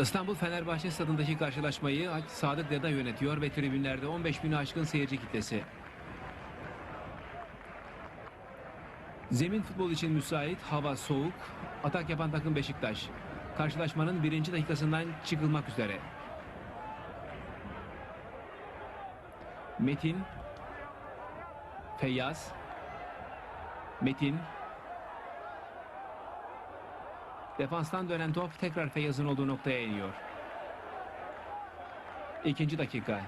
İstanbul Fenerbahçe stadındaki karşılaşmayı Sadık Deda yönetiyor ve tribünlerde 15 bini aşkın seyirci kitlesi. Zemin futbol için müsait, hava soğuk, atak yapan takım Beşiktaş. Karşılaşmanın birinci dakikasından çıkılmak üzere. Metin, Feyyaz, Metin, Defanstan dönen top tekrar Feyyaz'ın olduğu noktaya iniyor. İkinci dakika.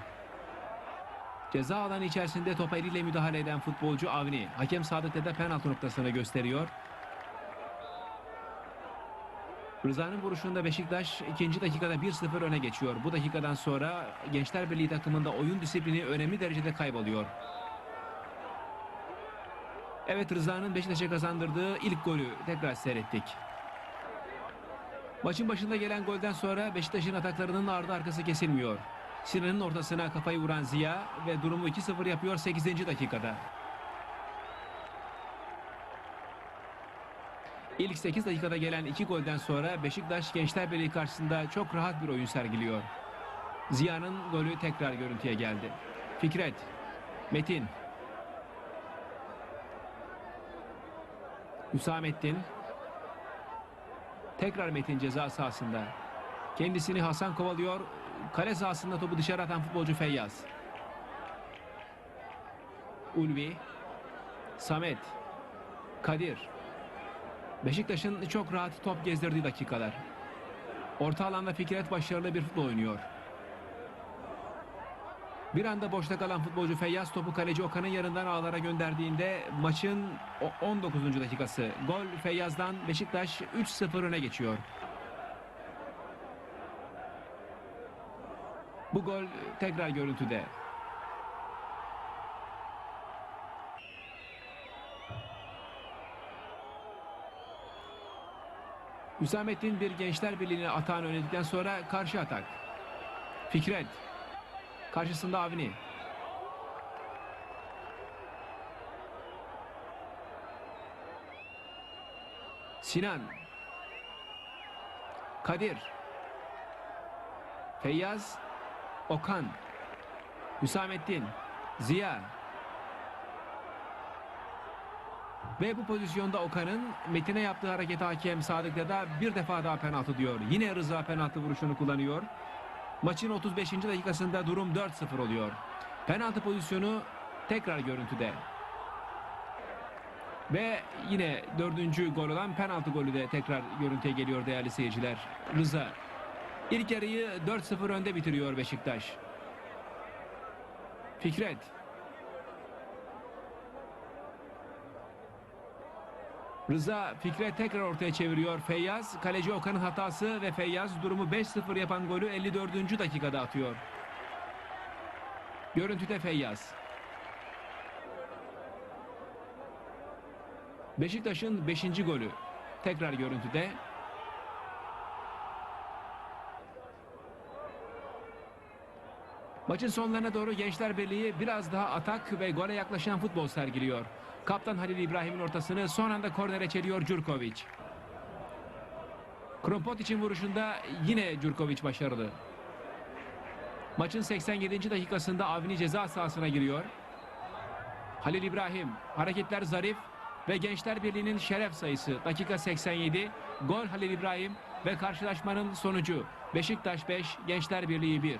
Ceza alanı içerisinde topa eliyle müdahale eden futbolcu Avni. Hakem Sadık Dede penaltı noktasını gösteriyor. Rıza'nın vuruşunda Beşiktaş ikinci dakikada 1-0 öne geçiyor. Bu dakikadan sonra Gençler Birliği takımında oyun disiplini önemli derecede kayboluyor. Evet Rıza'nın Beşiktaş'a kazandırdığı ilk golü tekrar seyrettik. Maçın başında gelen golden sonra Beşiktaş'ın ataklarının ardı arkası kesilmiyor. Sinan'ın ortasına kafayı vuran Ziya ve durumu 2-0 yapıyor 8. dakikada. İlk 8 dakikada gelen iki golden sonra Beşiktaş Gençler Birliği karşısında çok rahat bir oyun sergiliyor. Ziya'nın golü tekrar görüntüye geldi. Fikret, Metin, Hüsamettin, Tekrar Metin ceza sahasında. Kendisini Hasan kovalıyor. Kale sahasında topu dışarı atan futbolcu Feyyaz. Ulvi. Samet. Kadir. Beşiktaş'ın çok rahat top gezdirdiği dakikalar. Orta alanda Fikret başarılı bir futbol oynuyor. Bir anda boşta kalan futbolcu Feyyaz topu kaleci Okan'ın yanından ağlara gönderdiğinde maçın o- 19. dakikası. Gol Feyyaz'dan Beşiktaş 3-0 öne geçiyor. Bu gol tekrar görüntüde. Hüsamettin bir Gençler Birliği'ne atağını önledikten sonra karşı atak. Fikret. Karşısında Avni. Sinan. Kadir. Feyyaz. Okan. Hüsamettin. Ziya. Ve bu pozisyonda Okan'ın Metin'e yaptığı hareket hakem Sadık Deda bir defa daha penaltı diyor. Yine Rıza penaltı vuruşunu kullanıyor. Maçın 35. dakikasında durum 4-0 oluyor. Penaltı pozisyonu tekrar görüntüde. Ve yine dördüncü gol olan penaltı golü de tekrar görüntüye geliyor değerli seyirciler. Rıza. İlk yarıyı 4-0 önde bitiriyor Beşiktaş. Fikret. Rıza Fikret tekrar ortaya çeviriyor. Feyyaz kaleci Okan'ın hatası ve Feyyaz durumu 5-0 yapan golü 54. dakikada atıyor. Görüntüde Feyyaz. Beşiktaş'ın 5. golü. Tekrar görüntüde. Maçın sonlarına doğru Gençler Birliği biraz daha atak ve gole yaklaşan futbol sergiliyor. Kaptan Halil İbrahim'in ortasını son anda kornere çeliyor Djurkovic. Krompot için vuruşunda yine Djurkovic başarılı. Maçın 87. dakikasında Avni ceza sahasına giriyor. Halil İbrahim hareketler zarif ve Gençler Birliği'nin şeref sayısı dakika 87 gol Halil İbrahim ve karşılaşmanın sonucu Beşiktaş 5 Gençler Birliği 1.